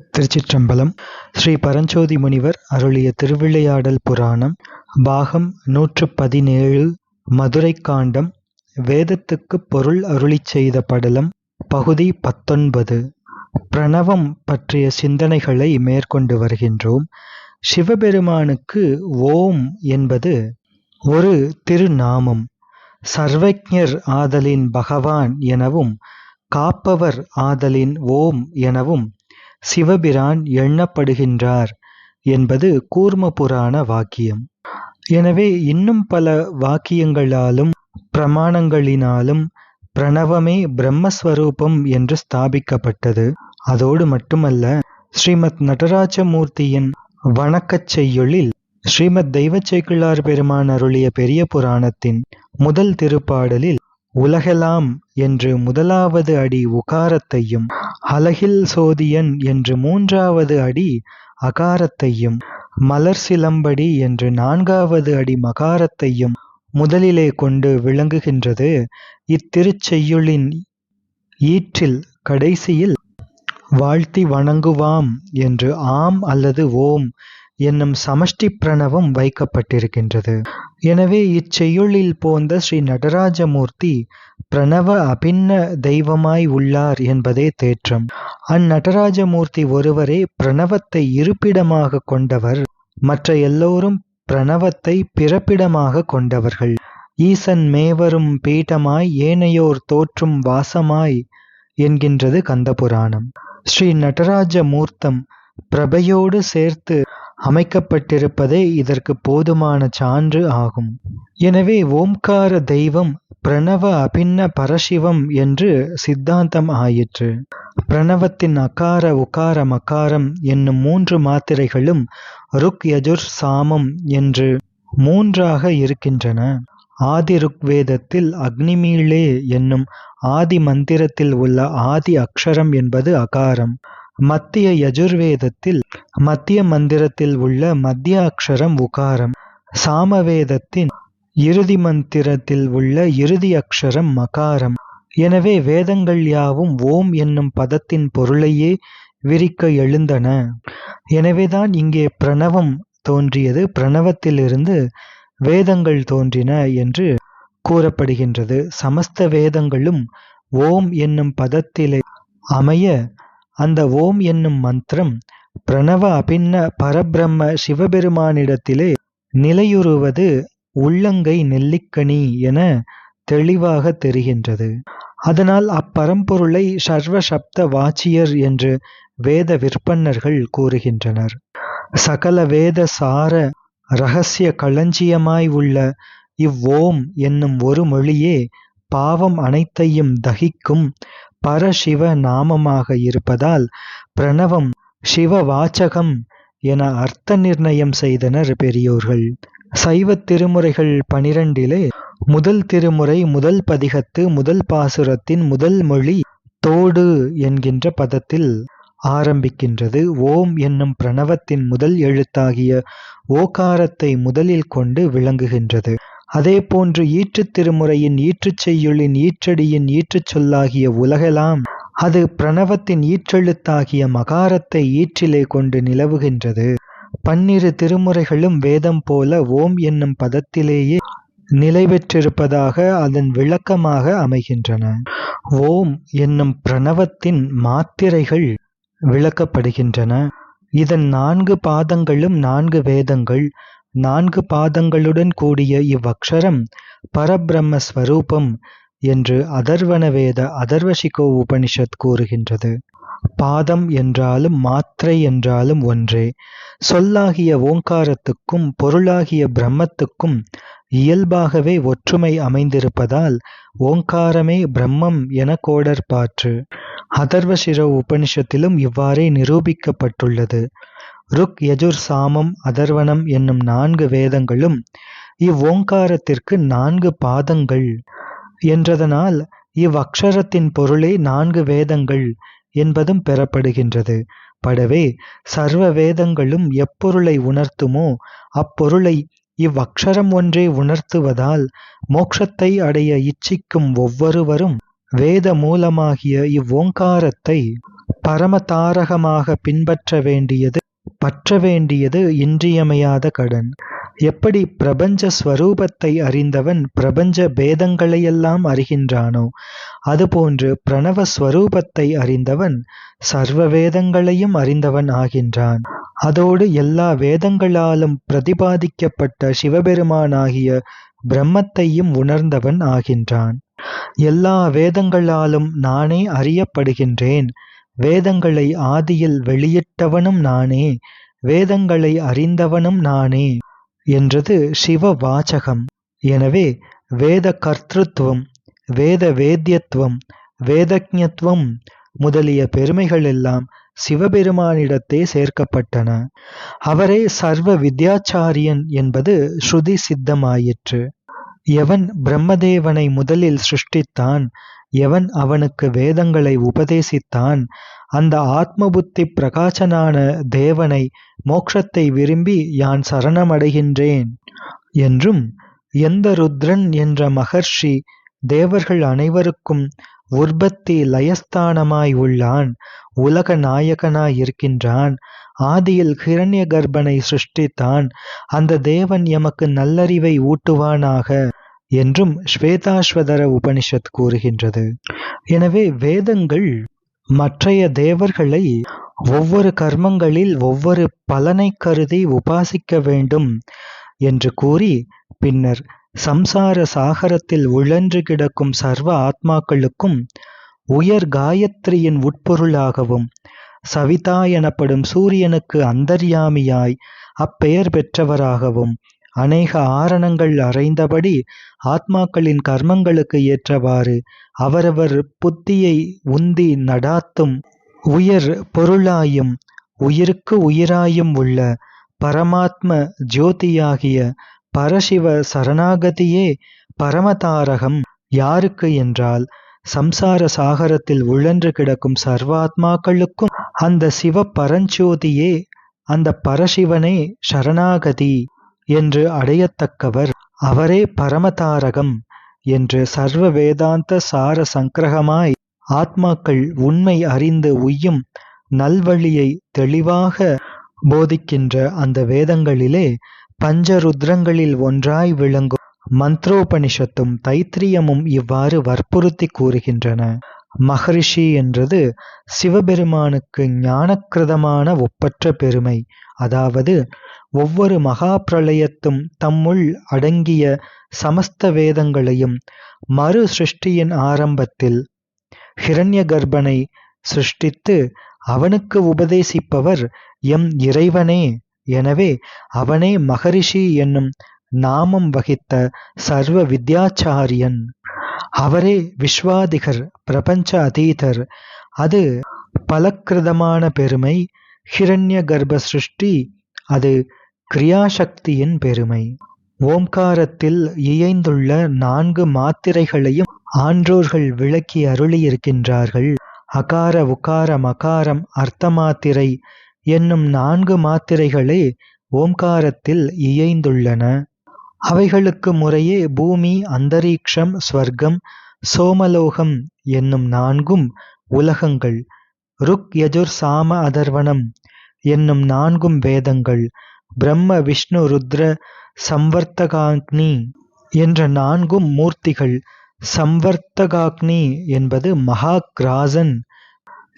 திருச்சிற்றம்பலம். ஸ்ரீ பரஞ்சோதி முனிவர் அருளிய திருவிளையாடல் புராணம் பாகம் நூற்று பதினேழு மதுரை காண்டம் வேதத்துக்கு பொருள் அருளிச் செய்த படலம் பகுதி பத்தொன்பது. பிரணவம் பற்றிய சிந்தனைகளை மேற்கொண்டு வருகின்றோம். சிவபெருமானுக்கு ஓம் என்பது ஒரு திருநாமம். சர்வஜர் ஆதலின் பகவான் எனவும் காப்பவர் ஆதலின் ஓம் எனவும் சிவபிரான் எண்ணப்படுகின்றார் என்பது கூர்ம புராண வாக்கியம். எனவே இன்னும் பல வாக்கியங்களாலும் பிரமாணங்களினாலும் பிரணவமே பிரம்மஸ்வரூபம் என்று ஸ்தாபிக்கப்பட்டது. அதோடு மட்டுமல்ல ஸ்ரீமத் நடராஜமூர்த்தியின் வணக்கச் செய்யுளில் ஸ்ரீமத் தெய்வச் பெருமான் அருளிய பெரிய புராணத்தின் முதல் திருப்பாடலில் உலகெலாம் என்று முதலாவது அடி உகாரத்தையும் அலகில் சோதியன் என்று மூன்றாவது அடி அகாரத்தையும் மலர் சிலம்படி என்று நான்காவது அடி மகாரத்தையும் முதலிலே கொண்டு விளங்குகின்றது. இத்திருச்செய்யுளின் ஈற்றில் கடைசியில் வாழ்த்தி வணங்குவாம் என்று ஆம் அல்லது ஓம் என்னும் சமஷ்டி பிரணவம் வைக்கப்பட்டிருக்கின்றது. எனவே இச்செய்யுளில் போந்த ஸ்ரீ நடராஜமூர்த்தி பிரணவ அபின்ன தெய்வமாய் உள்ளார் என்பதே தேற்றம். அந்நடராஜமூர்த்தி ஒருவரே பிரணவத்தை இருப்பிடமாக கொண்டவர் மற்ற எல்லோரும் பிரணவத்தை பிறப்பிடமாக கொண்டவர்கள். ஈசன் மேவரும் பீட்டமாய் ஏனையோர் தோற்றும் வாசமாய் என்கின்றது கந்தபுராணம். ஸ்ரீ நடராஜ மூர்த்தம் பிரபையோடு சேர்த்து அமைக்கப்பட்டிருப்பதே இதற்கு போதுமான சான்று ஆகும். எனவே ஓம்கார தெய்வம் பிரணவ அபின்ன பரசிவம் என்று சித்தாந்தம் ஆயிற்று. பிரணவத்தின் அகார உகார மகாரம் என்னும் மூன்று மாத்திரைகளும் ருக் யஜுர் சாமம் என்று மூன்றாக இருக்கின்றன. ஆதி ருக்வேதத்தில் அக்னிமீளே என்னும் ஆதி மந்திரத்தில் உள்ள ஆதி அக்ஷரம் என்பது அகாரம். மத்திய யஜுர்வேதத்தில் மத்திய மந்திரத்தில் உள்ள மத்திய அக்ஷரம் உகாரம். சாமவேதத்தின் இறுதி மந்திரத்தில் உள்ள இறுதி அக்ஷரம் மகாரம். எனவே வேதங்கள் யாவும் ஓம் என்னும் பதத்தின் பொருளையே விரிக்க எழுந்தன. எனவேதான் இங்கே பிரணவம் தோன்றியது பிரணவத்திலிருந்து வேதங்கள் தோன்றின என்று கூறப்படுகின்றது. சமஸ்த வேதங்களும் ஓம் என்னும் பதத்திலே அமைய அந்த ஓம் என்னும் மந்திரம் பிரணவ அபின்ன பரபிரம்ம சிவபெருமானிடத்திலே நிலையுறுவது உள்ளங்கை நெல்லிக்கனி என தெளிவாக தெரிகின்றது. அதனால் அப்பரம்பொருளை சர்வ சப்த வாச்சியர் என்று வேத விற்பன்னர்கள் கூறுகின்றனர். சகல வேத சார ரகசிய களஞ்சியமாய் உள்ள இவ்வோம் என்னும் ஒரு மொழியே பாவம் அனைத்தையும் தகிக்கும் பரசிவ நாமமாக இருப்பதால் பிரணவம் சிவ வாச்சகம் என அர்த்த நிர்ணயம் செய்தனர் பெரியோர்கள். சைவ திருமுறைகள் பனிரெண்டிலே முதல் திருமுறை முதல் பதிகத்து முதல் பாசுரத்தின் முதல் மொழி தோடு என்கின்ற பதத்தில் ஆரம்பிக்கின்றது. ஓம் என்னும் பிரணவத்தின் முதல் எழுத்தாகிய ஓகாரத்தை முதலில் கொண்டு விளங்குகின்றது. அதே போன்று ஈற்றுத் திருமுறையின் ஈற்றுச் செய்யுளின் ஈற்றடியின் ஈற்றுச் சொல்லாகிய உலகெல்லாம் அது பிரணவத்தின் ஈற்றெழுத்தாகிய மகாரத்தை ஈற்றிலே கொண்டு நிலவுகின்றது. பன்னிரு திருமுறைகளும் வேதம் போல ஓம் என்னும் பதத்திலேயே நிலை பெற்றிருப்பதாக அதன் விளக்கமாக அமைகின்றன. ஓம் என்னும் பிரணவத்தின் மாத்திரைகள் விளக்கப்படுகின்றன. இதன் நான்கு பாதங்களும் நான்கு வேதங்கள் நான்கு பாதங்களுடன் கூடிய இவ்வக்ஷரம் பரபிரம்ம ஸ்வரூபம் என்று அதர்வனவேத அதர்வசிகோ உபனிஷத் கூறுகின்றது. பாதம் என்றாலும் மாத்திரை என்றாலும் ஒன்றே. சொல்லாகிய ஓங்காரத்துக்கும் பொருளாகிய பிரம்மத்துக்கும் இயல்பாகவே ஒற்றுமை அமைந்திருப்பதால் ஓங்காரமே பிரம்மம் என கோடற்பாற்று. அதர்வசிர உபனிஷத்திலும் இவ்வாறே நிரூபிக்கப்பட்டுள்ளது. ருக் யஜுர் சாமம் அதர்வனம் என்னும் நான்கு வேதங்களும் இவ்வோங்காரத்திற்கு நான்கு பாதங்கள் என்றதனால் இவ்வக்ஷரத்தின் பொருளே நான்கு வேதங்கள் என்பதும் பெறப்படுகின்றது. படவே சர்வ வேதங்களும் எப்பொருளை உணர்த்துமோ அப்பொருளை இவ்வக்ஷரம் ஒன்றே உணர்த்துவதால் மோட்சத்தை அடைய இச்சிக்கும் ஒவ்வொருவரும் வேத மூலமாகிய இவ்வோங்காரத்தை பரமதாரகமாக பின்பற்ற வேண்டியது பற்ற வேண்டியது இன்றியமையாத கடன். எப்படி பிரபஞ்ச ஸ்வரூபத்தை அறிந்தவன் பிரபஞ்ச பேதங்களையெல்லாம் அறிகின்றானோ அதுபோன்று பிரணவ ஸ்வரூபத்தை அறிந்தவன் சர்வ வேதங்களையும் அறிந்தவன் ஆகின்றான். அதோடு எல்லா வேதங்களாலும் பிரதிபாதிக்கப்பட்ட சிவபெருமானாகிய பிரம்மத்தையும் உணர்ந்தவன் ஆகின்றான். எல்லா வேதங்களாலும் நானே அறியப்படுகின்றேன். வேதங்களை ஆதியில் வெளியிட்டவனும் நானே வேதங்களை அறிந்தவனும் நானே என்றது சிவ வாச்சகம் எனவே வேத கர்த்தத்துவம் வேத வேத்தியத்துவம் வேதஜத்துவம் முதலிய பெருமைகள் எல்லாம் சிவபெருமானிடத்தே சேர்க்கப்பட்டன. அவரே சர்வ வித்யாச்சாரியன் என்பது ஸ்ருதி சித்தமாயிற்று. எவன் பிரம்மதேவனை முதலில் சிருஷ்டித்தான் எவன் அவனுக்கு வேதங்களை உபதேசித்தான் அந்த ஆத்மபுத்தி பிரகாசனான தேவனை மோட்சத்தை விரும்பி யான் சரணமடைகின்றேன்? என்றும் எந்த ருத்ரன் என்ற மகர்ஷி தேவர்கள் அனைவருக்கும் உற்பத்தி லயஸ்தானமாய் உள்ளான் உலக நாயகனாய் இருக்கின்றான் ஆதியில் கிரண்ய கர்ப்பனை சிருஷ்டித்தான் அந்த தேவன் எமக்கு நல்லறிவை ஊட்டுவானாக. என்றும் ஸ்வேதாஸ்வதர உபனிஷத் கூறுகின்றது. எனவே வேதங்கள் மற்றைய தேவர்களை ஒவ்வொரு கர்மங்களில் ஒவ்வொரு பலனை கருதி உபாசிக்க வேண்டும் என்று கூறி பின்னர் சம்சார சாகரத்தில் உழன்று கிடக்கும் சர்வ ஆத்மாக்களுக்கும் உயர் காயத்ரியின் உட்பொருளாகவும் சவிதா எனப்படும் சூரியனுக்கு அந்தர்யாமியாய் அப்பெயர் பெற்றவராகவும் அநேக ஆரணங்கள் அறைந்தபடி ஆத்மாக்களின் கர்மங்களுக்கு ஏற்றவாறு அவரவர் புத்தியை உந்தி நடாத்தும் உயர் பொருளாயும் உயிருக்கு உயிராயும் உள்ள பரமாத்ம ஜோதியாகிய பரசிவ சரணாகதியே பரமதாரகம். யாருக்கு என்றால் சம்சார சாகரத்தில் உழன்று கிடக்கும் சர்வாத்மாக்களுக்கும். அந்த சிவ பரஞ்சோதியே அந்த பரசிவனே சரணாகதி. என்று அடையத்தக்கவர் அவரே பரமதாரகம் என்று சர்வ வேதாந்த சார சங்கிரகமாய் ஆத்மாக்கள் உண்மை அறிந்து உய்யும் நல்வழியை தெளிவாக போதிக்கின்ற அந்த வேதங்களிலே பஞ்சருத்ரங்களில் ஒன்றாய் விளங்கும் மந்த்ரோபனிஷத்தும் தைத்திரியமும் இவ்வாறு வற்புறுத்தி கூறுகின்றன. மகரிஷி என்றது சிவபெருமானுக்கு ஞானக்கிருதமான ஒப்பற்ற பெருமை. அதாவது ஒவ்வொரு மகா பிரளயத்தும் தம்முள் அடங்கிய சமஸ்த வேதங்களையும் மறு சிருஷ்டியின் ஆரம்பத்தில் ஹிரண்ய கர்ப்பனை சிருஷ்டித்து அவனுக்கு உபதேசிப்பவர் எம் இறைவனே. எனவே அவனே மகரிஷி என்னும் நாமம் வகித்த சர்வ வித்யாச்சாரியன். அவரே விஸ்வாதிகர் பிரபஞ்ச அதீதர். அது பலக்கிருதமான பெருமை ஹிரண்ய கர்ப்ப சிருஷ்டி அது கிரியாசக்தியின் பெருமை. ஓம்காரத்தில் இயைந்துள்ள நான்கு மாத்திரைகளையும் ஆன்றோர்கள் விளக்கி அருளியிருக்கின்றார்கள். அகார உகார மகாரம் அர்த்த மாத்திரை என்னும் நான்கு மாத்திரைகளே ஓம்காரத்தில் இயைந்துள்ளன. அவைகளுக்கு முறையே பூமி அந்தரீக்ஷம் ஸ்வர்க்கம் சோமலோகம் என்னும் நான்கும் உலகங்கள் ருக் யஜுர் சாம அதர்வனம் என்னும் நான்கும் வேதங்கள் பிரம்ம விஷ்ணு ருத்ர சம்வர்த்தகாக்னி என்ற நான்கும் மூர்த்திகள் சம்வர்த்தகாக்னி என்பது மகாக்ராசன்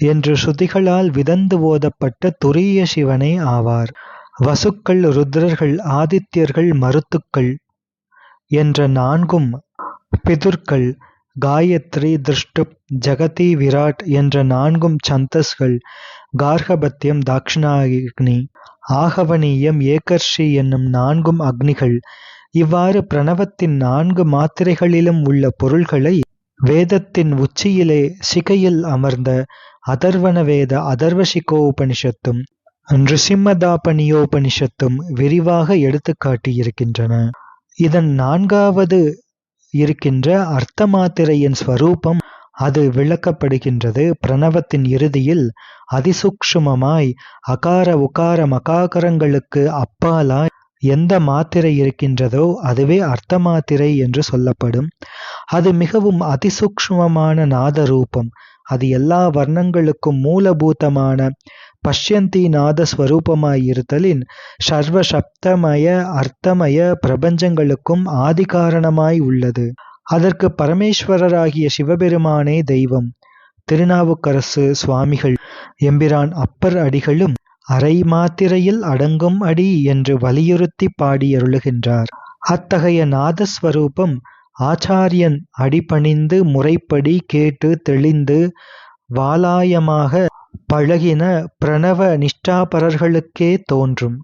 என்று ஸ்ருதிகளால் விதந்து ஓதப்பட்ட துரிய சிவனே ஆவார். வசுக்கள் ருத்ரர்கள் ஆதித்யர்கள் மருத்துக்கள் என்ற நான்கும் பிதுர்கள் காயத்ரி திருஷ்டுப் ஜகதி விராட் என்ற நான்கும் சந்தஸ்கள் கார்கபத்தியம் தாக்ஷிணாகினி. ஆகவனீயம் ஏகர்ஷி என்னும் நான்கும் அக்னிகள். இவ்வாறு பிரணவத்தின் நான்கு மாத்திரைகளிலும் உள்ள பொருள்களை வேதத்தின் உச்சியிலே சிகையில் அமர்ந்த அதர்வன வேத அதர்வசிகோபனிஷத்தும் நிருசிம்மதாபனியோபனிஷத்தும் விரிவாக எடுத்து காட்டியிருக்கின்றன. இதன் நான்காவது இருக்கின்ற அர்த்த மாத்திரையின் ஸ்வரூபம் அது விளக்கப்படுகின்றது. பிரணவத்தின் இறுதியில் அதிசூக்ஷமமாய் அகார உகார மகாகரங்களுக்கு அப்பாலாய் எந்த மாத்திரை இருக்கின்றதோ அதுவே அர்த்த மாத்திரை என்று சொல்லப்படும். அது மிகவும் அதிசூக்ஷ்மமான நாத ரூபம் அது எல்லா வர்ணங்களுக்கும் மூலபூதமான பஷ்யந்தி நாத ஸ்வரூபமாயிருத்தலின் சர்வ சப்தமய அர்த்தமய பிரபஞ்சங்களுக்கும் ஆதிகாரணமாய் உள்ளது. அதற்கு பரமேஸ்வரராகிய சிவபெருமானே தெய்வம். திருநாவுக்கரசு சுவாமிகள் எம்பிரான் அப்பர் அடிகளும் அரை மாத்திரையில் அடங்கும் அடி என்று வலியுறுத்தி பாடியருளுகின்றார். அத்தகைய நாதஸ்வரூபம் ஆச்சாரியன் அடிபணிந்து முறைப்படி கேட்டு தெளிந்து வாலாயமாக பழகின பிரணவ நிஷ்டாபரர்களுக்கே தோன்றும்.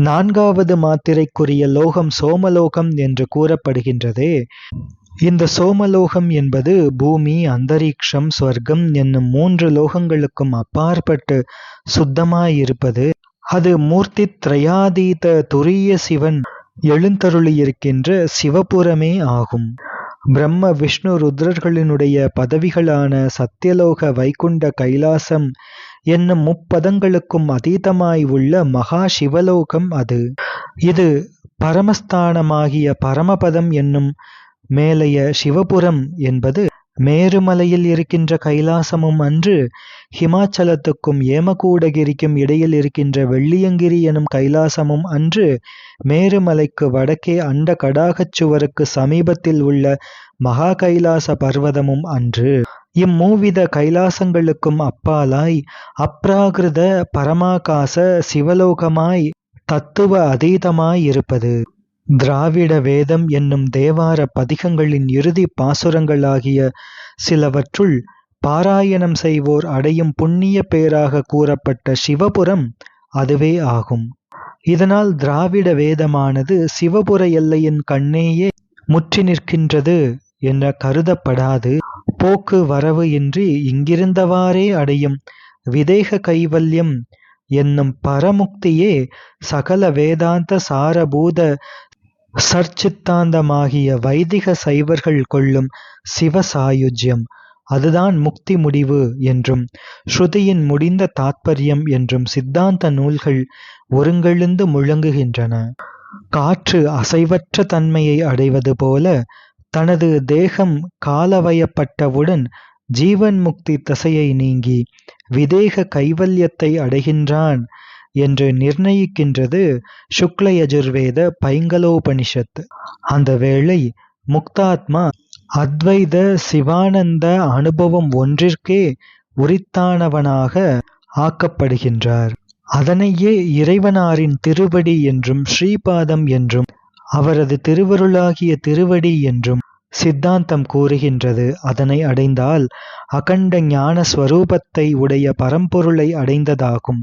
நான்காவது மாத்திரைக்குரிய லோகம் சோமலோகம் என்று கூறப்படுகின்றதே. இந்த சோமலோகம் என்பது பூமி அந்தரிக்ஷம் ஸ்வர்க்கம் என்னும் மூன்று லோகங்களுக்கும் அப்பாற்பட்டு சுத்தமாயிருப்பது. அது மூர்த்தி திரையாதீத துரிய சிவன் எழுந்தருளியிருக்கின்ற சிவபுரமே ஆகும். பிரம்ம விஷ்ணு ருத்ரர்களினுடைய பதவிகளான சத்தியலோக வைகுண்ட கைலாசம் என்னும் முப்பதங்களுக்கும் அதீதமாய் உள்ள மகா சிவலோகம் அது. இது பரமஸ்தானமாகிய பரமபதம் என்னும் மேலைய சிவபுரம் என்பது மேருமலையில் இருக்கின்ற கைலாசமும் அன்று ஹிமாச்சலத்துக்கும் ஏமகூடகிரிக்கும் இடையில் இருக்கின்ற வெள்ளியங்கிரி எனும் கைலாசமும் அன்று மேருமலைக்கு வடக்கே அண்ட கடாகச் சுவருக்கு சமீபத்தில் உள்ள மகா கைலாச பர்வதமும் அன்று. இம்மூவித கைலாசங்களுக்கும் அப்பாலாய் அப்ராகிருத பரமாகாச சிவலோகமாய் தத்துவ அதீதமாய் இருப்பது. திராவிட வேதம் என்னும் தேவார பதிகங்களின் இறுதி பாசுரங்களாகிய சிலவற்றுள் பாராயணம் செய்வோர் அடையும் புண்ணிய பேராக கூறப்பட்ட சிவபுரம் அதுவே ஆகும். இதனால் திராவிட வேதமானது சிவபுர எல்லையின் கண்ணேயே முற்றி நிற்கின்றது என்ற கருதப்படாது. போக்கு வரவு இன்றி இங்கிருந்தவாறே அடையும் விதேக கைவல்யம் என்னும் பரமுக்தியே சகல வேதாந்த சாரபூத சர்ச்சித்தாந்தமாகிய வைதிக சைவர்கள் கொள்ளும் சிவசாயுஜ்யம் அதுதான் முக்தி முடிவு என்றும் ஸ்ருதியின் முடிந்த தாத்பரியம் என்றும் சித்தாந்த நூல்கள் ஒருங்கெழுந்து முழங்குகின்றன. காற்று அசைவற்ற தன்மையை அடைவது போல தனது தேகம் காலவயப்பட்டவுடன் ஜீவன் முக்தி தசையை நீங்கி விதேக கைவல்யத்தை அடைகின்றான் என்று நிர்ணயிக்கின்றது சுக்ல யஜுர்வேத பைங்கலோபனிஷத். அந்த வேளை முக்தாத்மா அத்வைத சிவானந்த அனுபவம் ஒன்றிற்கே உரித்தானவனாக ஆக்கப்படுகின்றார். அதனையே இறைவனாரின் திருவடி என்றும் ஸ்ரீபாதம் என்றும் அவரது திருவருளாகிய திருவடி என்றும் சித்தாந்தம் கூறுகின்றது. அதனை அடைந்தால் அகண்ட ஞான ஸ்வரூபத்தை உடைய பரம்பொருளை அடைந்ததாகும்.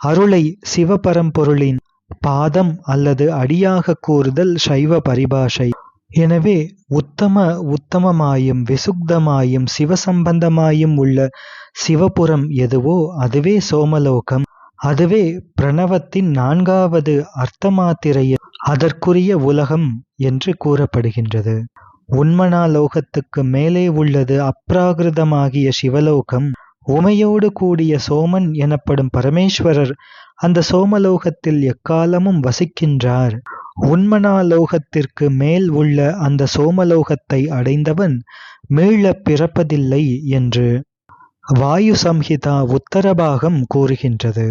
அருளை சிவபரம்பொருளின் பாதம் அல்லது அடியாக கூறுதல் சைவ பரிபாஷை. எனவே உத்தம உத்தமமாயும் விசுக்தமாயும் சிவசம்பந்தமாயும் உள்ள சிவபுரம் எதுவோ அதுவே சோமலோகம். அதுவே பிரணவத்தின் நான்காவது அர்த்தமாத்திரையில் அதற்குரிய உலகம் என்று கூறப்படுகின்றது. உண்மனாலோகத்துக்கு மேலே உள்ளது அப்ராகிருதமாகிய சிவலோகம். உமையோடு கூடிய சோமன் எனப்படும் பரமேஸ்வரர் அந்த சோமலோகத்தில் எக்காலமும் வசிக்கின்றார். உண்மனாலோகத்திற்கு மேல் உள்ள அந்த சோமலோகத்தை அடைந்தவன் மீள பிறப்பதில்லை என்று வாயு சம்ஹிதா உத்தரபாகம் கூறுகின்றது.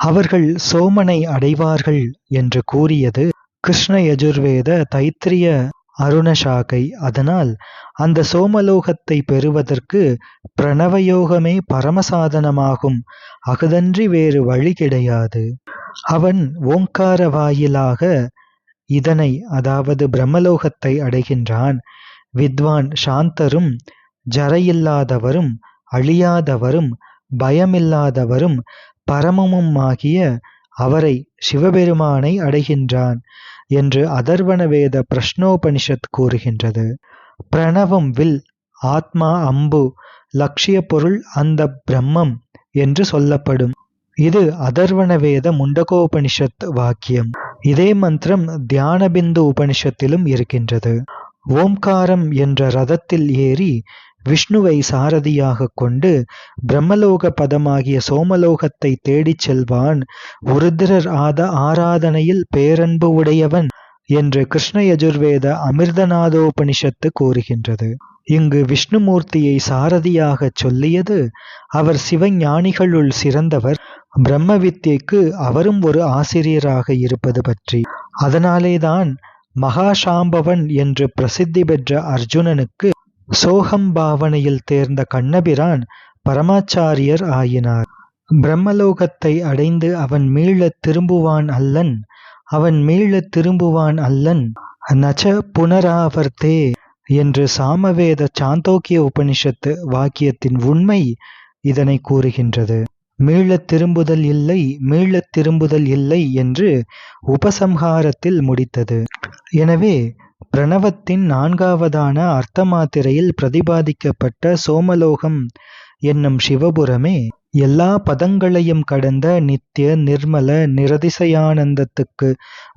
அவர்கள் சோமனை அடைவார்கள் என்று கூறியது கிருஷ்ண யஜுர்வேத தைத்திரிய அருணசாகை. அதனால் அந்த சோமலோகத்தை பெறுவதற்கு பிரணவயோகமே பரமசாதனமாகும். அகுதன்றி வேறு வழி கிடையாது. அவன் ஓங்கார வாயிலாக இதனை அதாவது பிரம்மலோகத்தை அடைகின்றான். வித்வான் சாந்தரும் ஜரையில்லாதவரும் அழியாதவரும் பயமில்லாதவரும் பரமமுமாகிய அவரை சிவபெருமானை அடைகின்றான். என்று அதர்வணவேத பிரஷ்னோபனிஷத் கூறுகின்றது. பிரணவம் வில் ஆத்மா அம்பு லட்சிய பொருள் அந்த பிரம்மம் என்று சொல்லப்படும். இது அதர்வணவேத முண்டகோபனிஷத் வாக்கியம். இதே மந்திரம் தியானபிந்து உபனிஷத்திலும் இருக்கின்றது. ஓம்காரம் என்ற ரதத்தில் ஏறி விஷ்ணுவை சாரதியாக கொண்டு பிரம்மலோக பதமாகிய சோமலோகத்தை தேடிச் செல்வான். உருத்திரர் ஆத ஆராதனையில் பேரன்பு உடையவன் என்று கிருஷ்ண யஜுர்வேத அமிர்தநாதோபனிஷத்து கூறுகின்றது. இங்கு விஷ்ணுமூர்த்தியை சாரதியாகச் சொல்லியது அவர் சிவஞானிகளுள் சிறந்தவர். பிரம்ம வித்யைக்கு அவரும் ஒரு ஆசிரியராக இருப்பது பற்றி. அதனாலேதான் மகாசாம்பவன் என்று பிரசித்தி பெற்ற அர்ஜுனனுக்கு சோகம் பாவனையில் தேர்ந்த கண்ணபிரான் பரமாச்சாரியர் ஆயினார். பிரம்மலோகத்தை அடைந்து அவன் மீளத் திரும்புவான் அல்லன் அவன் மீளத் திரும்புவான் அல்லன். நச்ச புனராவர்த்தே என்று சாமவேத சாந்தோக்கிய உபனிஷத்து வாக்கியத்தின் உண்மை இதனை கூறுகின்றது. மீளத் திரும்புதல் இல்லை மீளத் திரும்புதல் இல்லை என்று உபசம்ஹாரத்தில் முடித்தது. எனவே பிரணவத்தின் நான்காவதான அர்த்தமாத்திரையில் பிரதிபாதிக்கப்பட்ட சோமலோகம் என்னும் சிவபுரமே எல்லா பதங்களையும் கடந்த நித்திய நிர்மல நிரதிசயானந்தத்துக்கு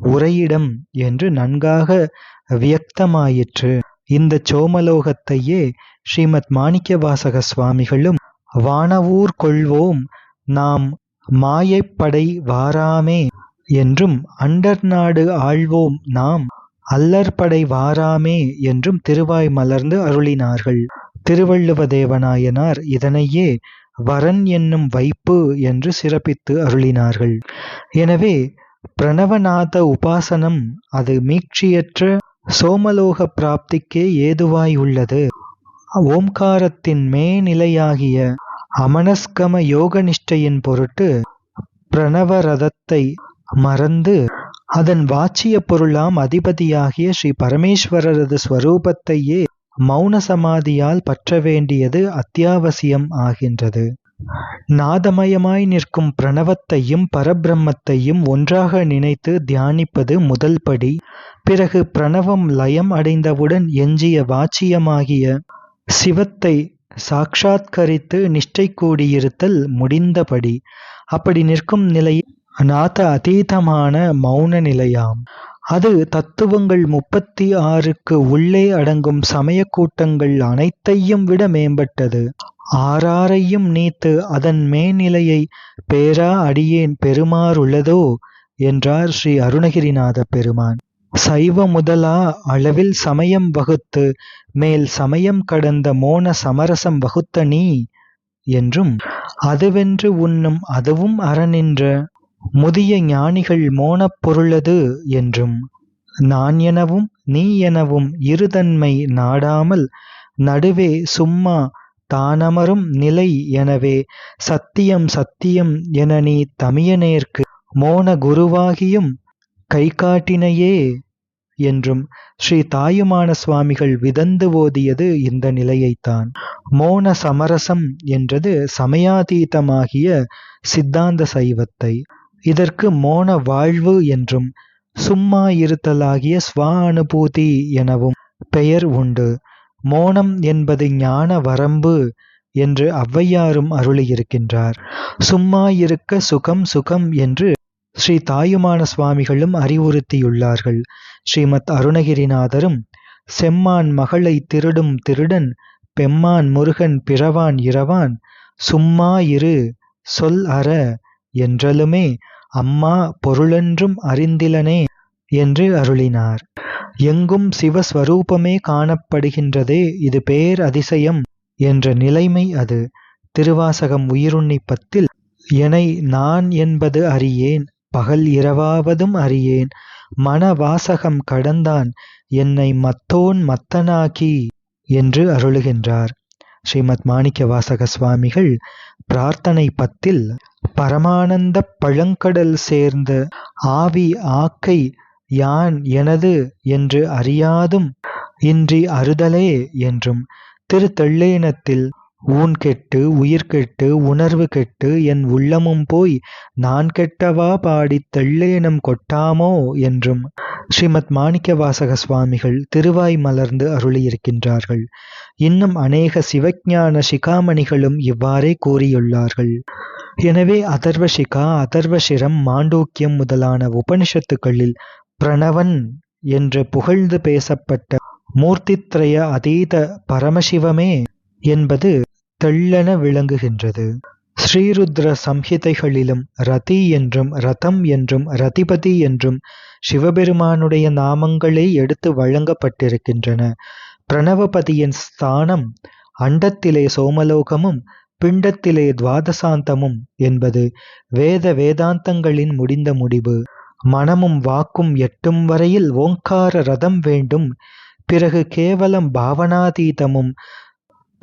உரையிடம் என்று நன்காக வியக்தமாயிற்று. இந்த சோமலோகத்தையே ஸ்ரீமத் மாணிக்கவாசக சுவாமிகளும் வானவூர் கொள்வோம் நாம் மாயைப்படை வாராமே என்றும் அண்டர் நாடு ஆழ்வோம் நாம் அல்லற்படை வாராமே என்றும் திருவாய் மலர்ந்து அருளினார்கள். திருவள்ளுவ தேவநாயனார் இதனையே வரன் என்னும் வைப்பு என்று சிறப்பித்து அருளினார்கள். எனவே பிரணவநாத உபாசனம் அது மீட்சியற்ற சோமலோக பிராப்திக்கே ஏதுவாய் உள்ளது. ஓம்காரத்தின் மேநிலையாகிய அமனஸ்கம யோக நிஷ்டையின் பொருட்டு பிரணவரதத்தை மறந்து அதன் வாச்சிய பொருளாம் அதிபதியாகிய ஸ்ரீ பரமேஸ்வரரது ஸ்வரூபத்தையே மௌன சமாதியால் பற்ற வேண்டியது அத்தியாவசியம் ஆகின்றது. நாதமயமாய் நிற்கும் பிரணவத்தையும் பரபிரம்மத்தையும் ஒன்றாக நினைத்து தியானிப்பது முதல் படி. பிறகு பிரணவம் லயம் அடைந்தவுடன் எஞ்சிய வாச்சியமாகிய சிவத்தை சாட்சாத்கரித்து நிஷ்டை கூடியிருத்தல் முடிந்தபடி. அப்படி நிற்கும் நிலையில் நாத அதீதமான மௌன நிலையாம் அது தத்துவங்கள் முப்பத்தி ஆறுக்கு உள்ளே அடங்கும் சமய கூட்டங்கள் அனைத்தையும் விட மேம்பட்டது. ஆறாரையும் நீத்து அதன் மேநிலையை பேரா அடியேன் பெருமாறுள்ளதோ என்றார் ஸ்ரீ அருணகிரிநாத பெருமான். சைவ முதலா அளவில் சமயம் வகுத்து மேல் சமயம் கடந்த மோன சமரசம் வகுத்த நீ? என்றும் அதுவென்று உண்ணும் அதுவும் அறநின்ற முதிய ஞானிகள் மோனப் பொருளது என்றும் நான் எனவும் நீ எனவும் இருதன்மை நாடாமல் நடுவே சும்மா தானமரும் நிலை எனவே சத்தியம் சத்தியம் என நீ தமியனேற்கு மோன குருவாகியும் கை காட்டினையே என்றும் ஸ்ரீ தாயுமான சுவாமிகள் விதந்து ஓதியது இந்த நிலையைத்தான். மோன சமரசம் என்றது சமயாதீதமாகிய சித்தாந்த சைவத்தை. இதற்கு மோன வாழ்வு என்றும் சும்மா இருத்தலாகிய ஸ்வ அனுபூதி எனவும் பெயர் உண்டு. மோனம் என்பது ஞான வரம்பு என்று ஔவையாரும் அருளியிருக்கின்றார். சும்மா இருக்க சுகம் சுகம் என்று ஸ்ரீ தாயுமான சுவாமிகளும் அறிவுறுத்தியுள்ளார்கள். ஸ்ரீமத் அருணகிரிநாதரும் செம்மான் மகளை திருடும் திருடன் பெம்மான் முருகன் பிறவான் இரவான் சும்மா இரு சொல் அற என்றலுமே அம்மா பொருளென்றும் அறிந்திலனே என்று அருளினார். எங்கும் சிவஸ்வரூபமே காணப்படுகின்றதே இது பேர் அதிசயம் என்ற நிலைமை அது. திருவாசகம் உயிருண்ணிப்பத்தில் எனை நான் என்பது அறியேன் பகல் இரவாவதும் அறியேன் மன வாசகம் கடந்தான் என்னை மத்தோன் மத்தனாக்கி என்று அருளுகின்றார். ஸ்ரீமத் மாணிக்க வாசக சுவாமிகள் பிரார்த்தனை பத்தில் பரமானந்த பழங்கடல் சேர்ந்த ஆவி ஆக்கை யான் எனது என்று அறியாதும் இன்றி அறுதலே என்றும். திருத்தெள்ளேனத்தில் ஊன் கெட்டு உயிர் கெட்டு உணர்வு கெட்டு என் உள்ளமும் போய் நான் கெட்டவா பாடித் தெள்ளேனம் கொட்டாமோ என்றும். ஸ்ரீமத் மாணிக்க வாசக சுவாமிகள் திருவாய் மலர்ந்து அருளியிருக்கின்றார்கள். இன்னும் அநேக சிவஞான சிகாமணிகளும் இவ்வாறே கூறியுள்ளார்கள். எனவே அதர்வசிகா அதர்வசிரம் மாண்டூக்கியம் முதலான உபனிஷத்துக்களில் பிரணவன் என்று புகழ்ந்து பேசப்பட்ட மூர்த்தித்ரய அதீத பரமசிவமே என்பது தெள்ளென விளங்குகின்றது. ஸ்ரீருத்ர சம்ஹிதைகளிலும் ரதி என்றும் ரதம் என்றும் ரதிபதி என்றும் சிவபெருமானுடைய நாமங்களே எடுத்து வழங்கப்பட்டிருக்கின்றன. பிரணவபதியின் ஸ்தானம் அண்டத்திலே சோமலோகமும் பிண்டத்திலே துவாதசாந்தமும் என்பது வேத வேதாந்தங்களின் முடிந்த முடிவு. மனமும் வாக்கும் எட்டும் வரையில் ஓங்கார ரதம் வேண்டும். பிறகு கேவலம் பாவனாதீதமும்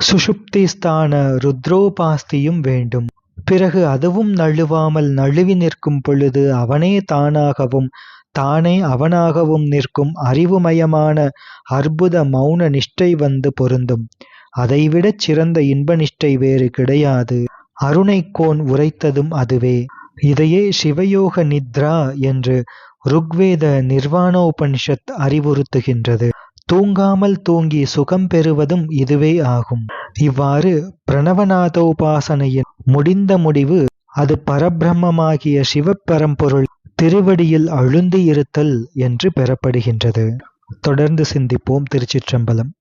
சுஷுப்திஸ்தான ருத்ரோபாஸ்தியும் வேண்டும். பிறகு அதுவும் நழுவாமல் நழுவி நிற்கும் பொழுது அவனே தானாகவும் தானே அவனாகவும் நிற்கும் அறிவுமயமான அற்புத மௌன நிஷ்டை வந்து பொருந்தும். அதைவிடச் சிறந்த இன்ப நிஷ்டை வேறு கிடையாது. அருணைக்கோன் உரைத்ததும் அதுவே. இதையே சிவயோக நித்ரா என்று ருக்வேத நிர்வாணோபனிஷத் அறிவுறுத்துகின்றது. தூங்காமல் தூங்கி சுகம் பெறுவதும் இதுவே ஆகும். இவ்வாறு பிரணவநாதோபாசனையின் முடிந்த முடிவு அது பரபிரம்மமாகிய சிவப்பரம்பொருள் திருவடியில் அழுந்தி இருத்தல் என்று பெறப்படுகின்றது. தொடர்ந்து சிந்திப்போம் திருச்சிற்றம்பலம்.